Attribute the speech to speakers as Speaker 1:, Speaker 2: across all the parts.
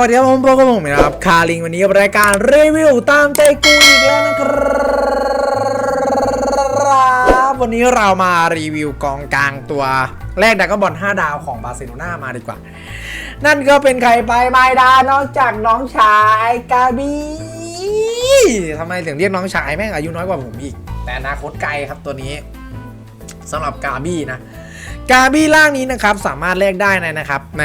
Speaker 1: วัสดีครับผมโปรกผมนะครับคาลิงวันนี้กับรายการรีวิวตามใจกูอีกแล้วนะครับวันนี้เรามารีวิวกองกลางตัว แรกดักก็บอล5ดาวของบาร์เซโลนามาดีกว่า นั่นก็เป็นใครไปไม่ได้นอกจากน้องชายกาบีทำไมถึงเรียกน้องชายแม่งอายุน้อยกว่าผมอีก แต่อนาคตไกลครับตัวนี้สำหรับกาบี้นะ กาบี้ล่างนี้นะครับสามารถแลกได้นะนะครับใน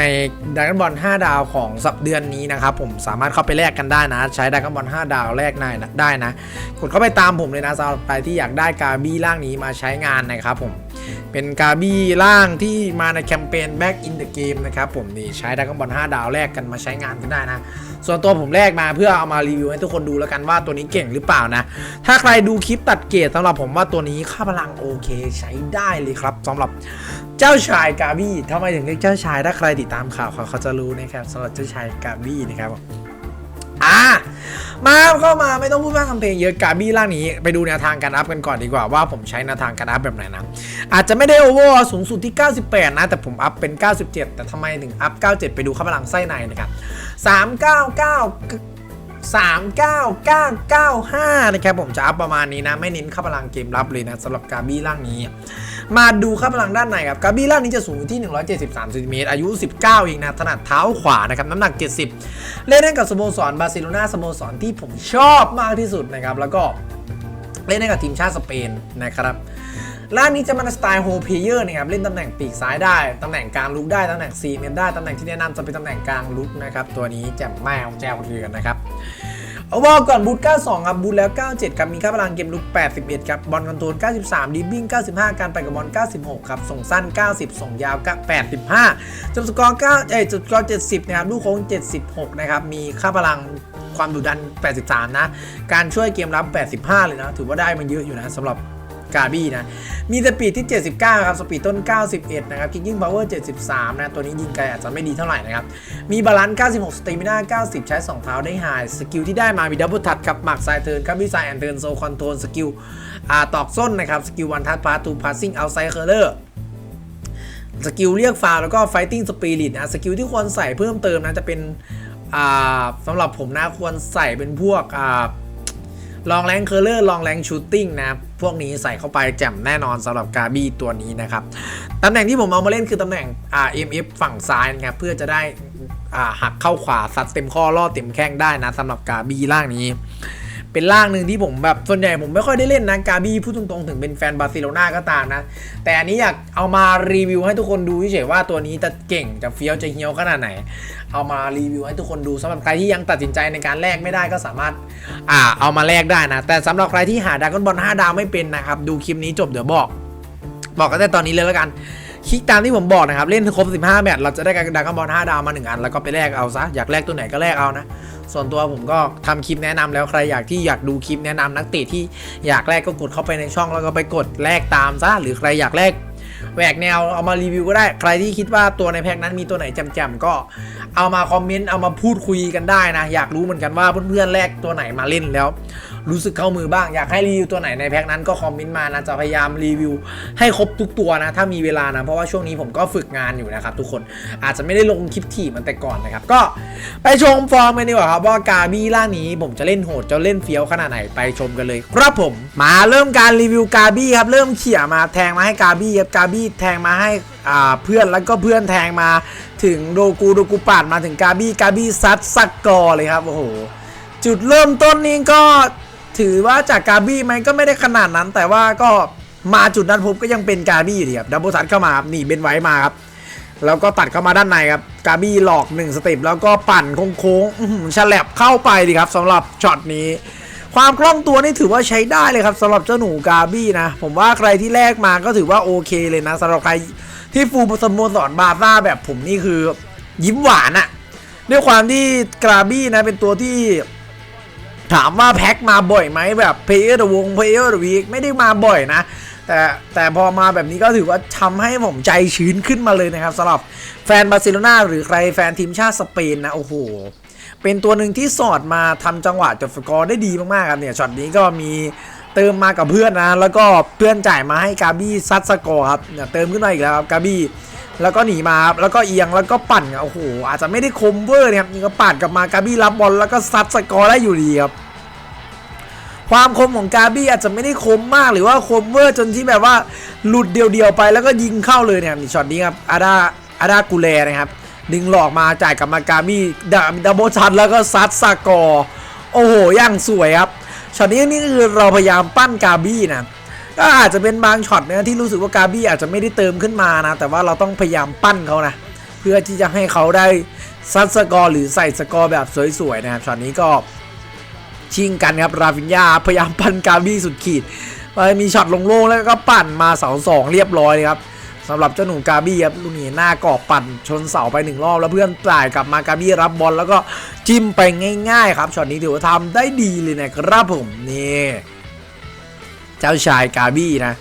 Speaker 1: ดักบอล5ดาวของสัปเดือนนี้นะครับผมสามารถเข้าไปแลกกันได้นะ ใช้ดักบอล5ดาวแลกได้นได้นะกดเข้าไปตามผมเลยนะสำหรับใครที่อยากได้กาบี้ล่างนี้มาใช้งานนะครับผมเป็นกาบี้ล่างที่มาในแคมเปญ Back in the Game นะครับผมนี่ใช้ดักบอล5ดาวแลกกันมาใช้งานกันได้นะ ส่วนตัวผมแลกมาเพื่อเอามารีวิวให้ทุกคนดูแล้วกันว่าตัวนี้เก่งหรือเปล่านะ ถ้าใครดูคลิปตัดเกรดสำหรับผมว่าตัวนี้ค่าพลังโอเค ใช้ได้เลยครับสำหรับเจ้าชายกาบี้ทำไมถึงเรียกเจ้าชายถ้าใครติดตามข่าวเขาเขาจะรู้นะครับสำหรับเจ้าชายกาบี้นะครับอ่ามาเข้ามาไม่ต้องพูดมากคำเพลงเยอะกาบี้ร่างนี้ไปดูแนวทางการอัพกันก่อนดีกว่าว่าผมใช้แนวทางการอัพแบบไหนนะ อาจจะไม่ได้โอเวอร์สูงสุดที่ 98 นะ แต่ผมอัพเป็น 97 แต่ทำไมถึงอัพ 97 ไปดูค่าพลังไส้ในนะครับ 399 39995 นะครับผมจะอัพประมาณนี้นะ ไม่เน้นค่าพลังเกมรับเลยนะสำหรับกาบี้ร่างนี้ มาดูค่าพลังด้านในครับกาบี้ร่างนี้จะสูงอยู่ที่ 173เซนติเมตรอายุ 19เองนะถนัดเท้าขวานะครับน้ำหนัก 70 เล่นให้กับสโมสรบาร์เซโลนาสโมสรที่ผมชอบมากที่สุดนะครับแล้วก็เล่นให้กับทีมชาติสเปนนะครับร่างนี้จะมาในสไตล์โฮเพเยอร์นะครับเล่นตำแหน่งปีกซ้ายได้ ตำแหน่งกลางลุกได้ ตำแหน่งซีเมนได้ ตำแหน่งที่แนะนำจะเป็นตำแหน่งกลางลุกนะครับ ตัวนี้แจ่มแมวแจวเรือนนะครับ เอาบอลก่อนบูท92 ครับบูทแล้ว 97 ครับมีค่าพลังเกมลุก 81 ครับบอลคอนโทรล 93ดิบบิ้ง 95 การไปกับบอล 96 ครับ ส่งสั้น 90 ส่งยาวก็85จบสกอร์9เอ้ยจบสกอร์ 70 นะครับ ลูกโค้ง 76 นะครับ มีค่าพลังความดุดัน 83 นะ การช่วยเกมรับ 85 เลยนะ ถือว่าได้มันเยอะอยู่นะสำหรับ กาบี้นะ มีสปีดที่ 79 ครับ สปีดต้น 91 นะครับคิกกิ้งพาวเวอร์ 73 นะ ตัวนี้ยิงไกลอาจจะไม่ดีเท่าไหร่นะครับ มีบาลานซ์ 96สเตมิน่า 90 ใช้ 2 เท้าได้ไฮสกิลที่ได้มา มีดับเบิลทัดกับหมักสายเทิร์นครับมีสายแอนเทิร์นโซคอนโทรลสกิลอ่าตอกส้นนะครับ สกิลวันทัดพาทูพาสซิ่งเอาไซเคอร์เลอร์สกิลเรียกฟาวแล้วก็ Fighting Spirit นะสกิลที่ควรใส่เพิ่มเติมนะจะเป็นสำหรับผมนะควรใส่เป็นพวกอลองแรงเคอร์เลอร์ลองแรงชูตติ้งนะ พวกนี้ใส่เข้าไปแจ่มแน่นอนสำหรับกาบี้ตัวนี้นะครับตำแหน่งที่ผมเอามาเล่นคือตำแหน่งอ่า MF ฝั่งซ้ายนะครับเพื่อจะได้หักเข้าขวาซัดเต็มข้อล่อเต็มแข้งได้นะสำหรับกาบี้ล่างนี้ เป็นล่างหนึ่งที่ผมแบบส่วนใหญ่ผมไม่ค่อยได้เล่นนะกาบี้พูดตรงๆ ถึงเป็นแฟนบาร์เซโลนาก็ตามนะ แต่อันนี้อยากเอามารีวิวให้ทุกคนดูเฉยๆว่าตัวนี้จะเก่งจะเฟี้ยวจะเฮี้ยวขนาดไหน เอามารีวิวให้ทุกคนดูสำหรับใครที่ยังตัดสินใจในการแลกไม่ได้ก็สามารถอ่าเอามาแลกได้นะ แต่สำหรับใครที่หาดากอนบอล5ดาวไม่เป็นนะครับดูคลิปนี้จบเดี๋ยวบอก บอกกันแต่ตอนนี้เลยแล้วกัน คลิกตามที่ผมบอกนะครับ เล่นครบ 15 แมตช์เราจะได้การดากอนบอล5ดาวมา 1 อัน แล้วก็ไปแลกเอาซะ อยากแลกตัวไหนก็แลกเอานะ ส่วนตัวผมก็ทำคลิปแนะนำแล้วใครอยากที่อยากดูคลิปแนะนำนักเตะที่อยากแลกก็กดเข้าไปในช่องแล้วก็ไปกดแลกตามซะ หรือใครอยากแลกแหวกแนวเอามารีวิวก็ได้ใครที่คิดว่าตัวในแพ็กนั้นมีตัวไหนแจ่มๆก็เอามาคอมเมนต์เอามาพูดคุยกันได้นะ อยากรู้เหมือนกันว่าเพื่อนๆแลกตัวไหนมาเล่นแล้ว รู้สึกเข้ามือบ้าง อยากให้รีวิวตัวไหนในแพ็คนั้นก็คอมเมนต์มานะจะพยายามรีวิว ให้ครบทุกตัวนะ ถ้ามีเวลานะ เพราะว่าช่วงนี้ผมก็ฝึกงานอยู่นะครับทุกคนอาจจะไม่ได้ลงคลิปถี่มือนแต่ก่อนนะครับ ก็ไปชมฟอร์มกันดีกว่าครับว่ากาบี้ล่างนี้ผมจะเล่นโหดจะเล่นเฟี้ยวขนาดไหนไปชมกันเลย ครับผมมาเริ่มการรีวิวกาบี้ครับเริ่มเขี่ยมาแทงมาให้กาบี้ครับกาบี้แทงมาให้อ่าเพื่อนแล้วก็เพื่อนแทงมาถึงโดกูโดกูปาดมาถึงกาบี้กาบี้ซัดสักกอเลยครับโอ้โหจุดเริ่มต้นนี้ก็ ถือว่าจากกาบี้ไหมก็ไม่ได้ขนาดนั้น แต่ว่าก็มาจุดนั้นผมก็ยังเป็นกาบี้อยู่ดีครับดับเบิลทัดเข้ามาครับนี่เบนไว้มาครับแล้วก็ตัดเข้ามาด้านในครับกาบี้หลอก1สเต็ปแล้วก็ปั่นโค้งๆฉลับเข้าไปดีครับสำหรับช็อตนี้ ความคล่องตัวนี่ถือว่าใช้ได้เลยครับสำหรับเจ้าหนูกาบี้นะ ผมว่าใครที่แลกมาก็ถือว่าโอเคเลยนะสำหรับใครที่ฟูลสโมสรบาซ่าแบบผมนี่คือยิ้มหวานอะด้วยความที่กาบี้นะเป็นตัวที่ ถามว่าแพ็คมาบ่อยไหมแบบเพย์เออร์วงเพย์เออร์วีคไม่ได้มาบ่อยนะ แต่แต่พอมาแบบนี้ก็ถือว่าทำให้ผมใจชื้นขึ้นมาเลยนะครับสำหรับแฟนบาร์เซโลนาหรือใครแฟนทีมชาติสเปนนะ โอ้โห เป็นตัวหนึ่งที่สอดมาทำจังหวะจบสกอร์ได้ดีมากๆครับเนี่ยช็อตนี้ก็มี เติมมากับเพื่อนนะ แล้วก็เพื่อนจ่ายมาให้กาบี้ซัดสกอร์ครับเนี่ยเติมขึ้นมาอีกแล้วครับกาบี้แล้วก็หนีมาครับแล้วก็เอียงแล้วก็ปั่นโอ้โหอาจจะไม่ได้คมเวอร์นะครับนี่ก็ปาดกลับมากาบี้รับบอลแล้วก็ซัดสกอร์ได้อยู่ดีครับความคมของกาบี้อาจจะไม่ได้คมมากหรือว่าคมเวอร์จนที่แบบว่าหลุดเดียวๆไปแล้วก็ยิงเข้าเลยเนี่ยนี่ช็อตนี้ครับอาดาอาดากูเลนะครับดึงหลอกมาจ่ายกลับมากาบี้ดับดับเบิลชัดแล้วก็ซัดสกอร์โอ้โหย่างสวยครับ ช็อตนี้นี่คือเราพยายามปั้นกาบี้นะก็อาจจะเป็นบางช็อตนะที่รู้สึกว่ากาบี้อาจจะไม่ได้เติมขึ้นมานะ แต่ว่าเราต้องพยายามปั้นเขานะ เพื่อที่จะให้เขาได้ซัดสกอร์หรือใส่สกอร์แบบสวยๆนะครับช็อตนี้ก็ชิงกันครับราฟินยาพยายามปั่นกาบี้สุดขีดไปมีช็อตลงโล่งแล้วก็ปั่นมาเสาสองเรียบร้อยเลยครับ สำหรับเจ้าหนูกาบี้ครับลูกนี้หน้ากอบปั่นชนเสาไปหนึ่งรอบแล้วเพื่อนจ่ายกลับมากาบี้รับบอลแล้วก็จิ้มไปง่ายๆ ครับช็อตนี้ถือว่าทำได้ดีเลยนะครับผมนี่เจ้าชายกาบี้นะ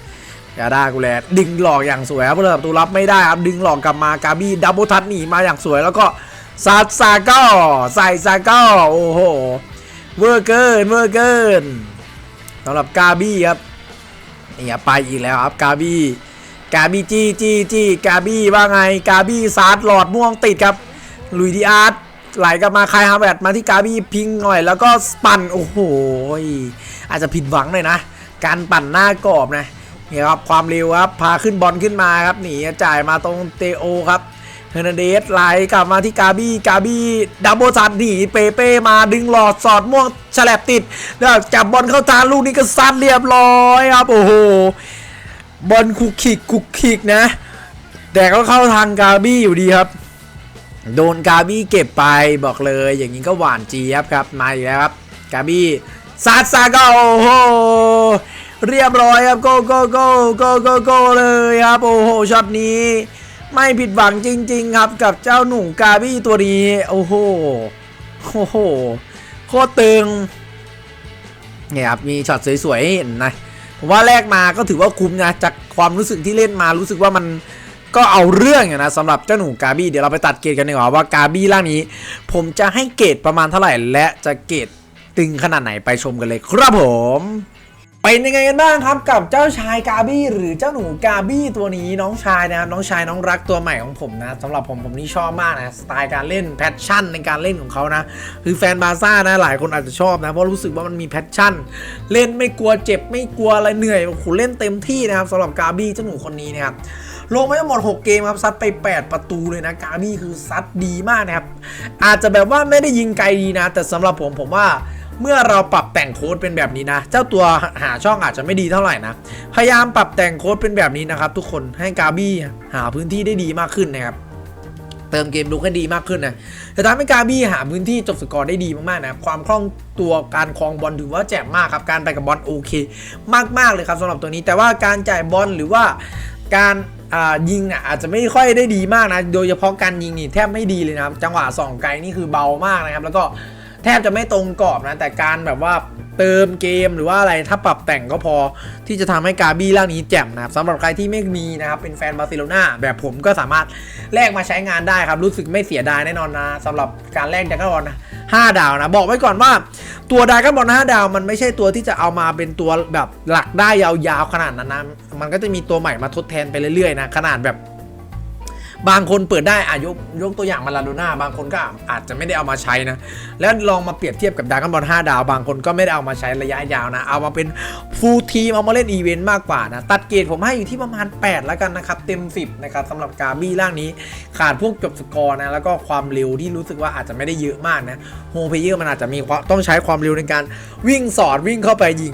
Speaker 1: ยาดากูแลดึงหลอกอย่างสวยครับเพื่อนประตูรับไม่ได้ครับดึงหลอกกลับมากาบี้ดับเบิลทัชหนีมาอย่างสวยแล้วก็ซัดซาก้อใส่ซาก้อโอ้โหเวอร์เกินเวอร์เกินสำหรับกาบี้ครับนี่ไปอีกแล้วครับกาบี้ กาบี้จี้จี้จี้กาบี้ว่าไง กาบี้ซาร์หลอดม่วงติดครับลุยดีอาร์ตไหลกลับมาคายฮาร์แวดมาที่กาบี้พิงหน่อย แล้วก็ปั่นโอ้โหอาจจะผิดหวังหน่อยนะ การปั่นหน้ากรอบนะนี่ครับความเร็วครับพาขึ้นบอลขึ้นมาครับหนีจ่ายมาตรงเตโอครับเฮอร์นันเดสไหลกลับมาที่กาบี้กาบี้ดับเบิลซัดหนีเปเป้มาดึงหลอดสอดม่วงฉลับติดแล้วจับบอลเข้าทางลูกนี้ก็ซัดเรียบร้อยครับโอ้โห บอลคุกคิกคุกคิกนะ แต่ก็เข้าทางกาบี้อยู่ดีครับ โดนกาบี้เก็บไปบอกเลยอย่างนี้ก็หวานจี๊ยบครับมาอีกแล้วครับกาบี้ซัดซาก็โอ้โหเรียบร้อยครับโกโกโกโกโกโกเลยครับโอ้โหช็อตนี้ ไม่ผิดหวังจริง ๆ ครับกับเจ้าหนุ่มกาบี้ตัวนี้โอ้โหโอ้โหโคตรตึงเนี่ยครับมีช็อตสวยๆเห็นนะ ผมว่าแรกมาก็ถือว่าคุ้มนะจากความรู้สึกที่เล่นมารู้สึกว่ามันก็เอาเรื่องอยู่นะสำหรับเจ้าหนูกาบี้เดี๋ยวเราไปตัดเกรดกันดีกว่าว่ากาบี้ร่างนี้ ผมจะให้เกรดประมาณเท่าไหร่ และจะเกรดตึงขนาดไหนไปชมกันเลยครับผม เป็นยังไงกันบ้างครับกับเจ้าชายกาบี้หรือเจ้าหนูกาบี้ตัวนี้น้องชายนะครับน้องชายน้องรักตัวใหม่ของผมนะสำหรับผมผมนี่ชอบมากนะสไตล์การเล่นแพชชั่นในการเล่นของเขานะคือแฟนบาซ่านะหลายคนอาจจะชอบนะเพราะรู้สึกว่ามันมีแพชชั่น เล่นไม่กลัวเจ็บไม่กลัวอะไรเหนื่อยโอ้โหเล่นเต็มที่นะครับสำหรับกาบี้เจ้าหนูคนนี้นะครับลงไปทั้งหมด 6 เกมครับซัดไป 8 ประตูเลยนะกาบี้คือซัดดีมากนะครับอาจจะแบบว่าไม่ได้ยิงไกลดีนะ แต่สำหรับผมผมว่า เมื่อเราปรับแต่งโค้ดเป็นแบบนี้นะ เจ้าตัวหาช่องอาจจะไม่ดีเท่าไหร่นะ พยายามปรับแต่งโค้ดเป็นแบบนี้นะครับ ทุกคนให้กาบี้หาพื้นที่ได้ดีมากขึ้นนะครับเติมเกมลุกให้ดีมากขึ้นนะจะทำให้กาบี้หาพื้นที่จบสกอร์ได้ดีมากๆนะความคล่องตัวการคลองบอลถือว่าแจ่มมากครับ การไปกับบอลโอเค มากๆเลยครับสำหรับตัวนี้ แต่ว่าการจ่ายบอลหรือว่าการยิงอะอาจจะไม่ค่อยได้ดีมากนะ โดยเฉพาะการยิงนี่แทบไม่ดีเลยนะครับ จังหวะส่องไกลนี่คือเบามากนะครับ แล้วก็ แทบจะไม่ตรงกรอบนะ แต่การแบบว่าเติมเกมหรือว่าอะไรถ้าปรับแต่งก็พอที่จะทำให้กาบี้ร่างนี้แจ่มนะครับสำหรับใครที่ไม่มีนะครับ เป็นแฟนบาร์เซโลนาแบบผมก็สามารถแลกมาใช้งานได้ครับ รู้สึกไม่เสียดายแน่นอนนะสำหรับการแลกดักอนะห้าดาวนะ บอกไว้ก่อนว่าตัวดากบอลห้าดาวมันไม่ใช่ตัวที่จะเอามาเป็นตัวแบบหลักได้ยาวๆขนาดนั้นนะมันก็จะมีตัวใหม่มาทดแทนไปเรื่อยๆนะขนาดแบบ บางคนเปิดได้อายกยกตัวอย่างมาลาโดน่าบางคนก็อาจจะไม่ได้เอามาใช้นะ แล้วลองมาเปรียบเทียบกับดาร์กบอล5ดาว บางคนก็ไม่ได้เอามาใช้ระยะยาวนะ เอามาเป็นฟูลทีมเอามาเล่นอีเวนต์มากกว่านะ ตัดเกรดผมให้อยู่ที่ประมาณ 8 แล้วกันนะครับ เต็ม 10 นะครับสำหรับกาบี้ร่างนี้ ขาดพวกจบสกอร์นะ แล้วก็ความเร็วที่รู้สึกว่าอาจจะไม่ได้เยอะมากนะโฮเพเยอร์มันอาจจะมีต้องใช้ความเร็วในการวิ่งสอดวิ่งเข้าไปยิง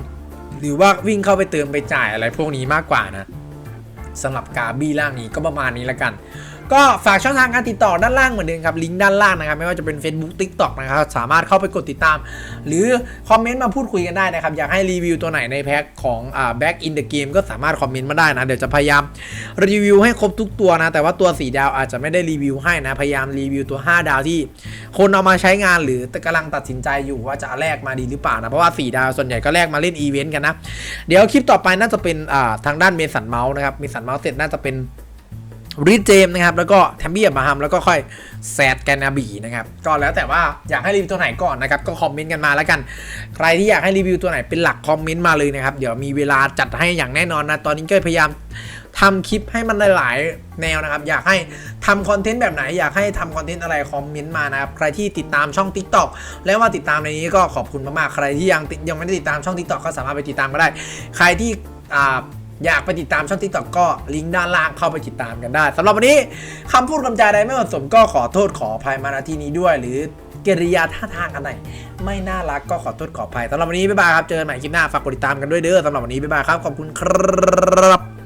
Speaker 1: หรือว่าวิ่งเข้าไปเติมไปจ่ายอะไรพวกนี้มากกว่านะ สำหรับกาบี้ล่างนี้ก็ประมาณนี้ละกัน ก็ฝากช่องทางการติดต่อด้านล่างเหมือนเดิมครับลิงก์ด้านล่างนะครับไม่ว่าจะเป็น Facebook TikTok นะครับสามารถเข้าไปกดติดตาม หรือคอมเมนต์มาพูดคุยกันได้นะครับอยากให้รีวิวตัวไหนในแพ็คของอ่า Back in the Game ก็สามารถคอมเมนต์มาได้นะเดี๋ยวจะพยายามรีวิวให้ครบทุกตัวนะ แต่ว่าตัว4ดาวอาจจะไม่ได้รีวิวให้นะพยายามรีวิวตัว 5 ดาวที่ คนเอามาใช้งานหรือกำลังตัดสินใจอยู่ว่าจะแลกมาดีหรือเปล่านะเพราะว่า4ดาวส่วนใหญ่ก็แลกมาเล่นอีเวนต์กันนะเดี๋ยวคลิปต่อไปน่าจะเป็นอ่าทางด้านเมสันเมาส์นะครับเมสันเมาส์เสร็จน่าจะเป็น ริสเจมนะครับ แล้วก็แทมบี้อับราฮัมแล้วก็ค่อยแซดแกนาบีนะครับ ก็แล้วแต่ว่าอยากให้รีวิวตัวไหนก่อนนะครับ ก็คอมเมนต์กันมาแล้วกัน ใครที่อยากให้รีวิวตัวไหนเป็นหลักคอมเมนต์มาเลยนะครับ เดี๋ยวมีเวลาจัดให้อย่างแน่นอนนะ ตอนนี้ก็พยายามทำคลิปให้มันหลายๆแนวนะครับ อยากให้ทำคอนเทนต์แบบไหน อยากให้ทำคอนเทนต์อะไรคอมเมนต์มานะครับ ใครที่ติดตามช่อง TikTok แล้วว่าติดตามในนี้ก็ขอบคุณมากๆ ใครที่ยังยังไม่ได้ติดตามช่อง TikTok ก็สามารถไปติดตามก็ได้ ใครที่อ่า อยากไปติดตามช่องทิกตอกก็ลิงก์ด้านล่างเข้าไปติดตามกันได้สำหรับวันนี้คำพูดคำจาใดไม่เหมาะสมก็ขอโทษขออภัยมาณที่นี้ด้วย หรือกิริยาท่าทางอะไรไม่น่ารักก็ขอโทษขออภัยสำหรับวันนี้บ๊ายบายครับเจอกันใหม่คลิปหน้าฝากกดติดตามกันด้วยเด้อสำหรับวันนี้บ๊ายบายครับขอบคุณครับ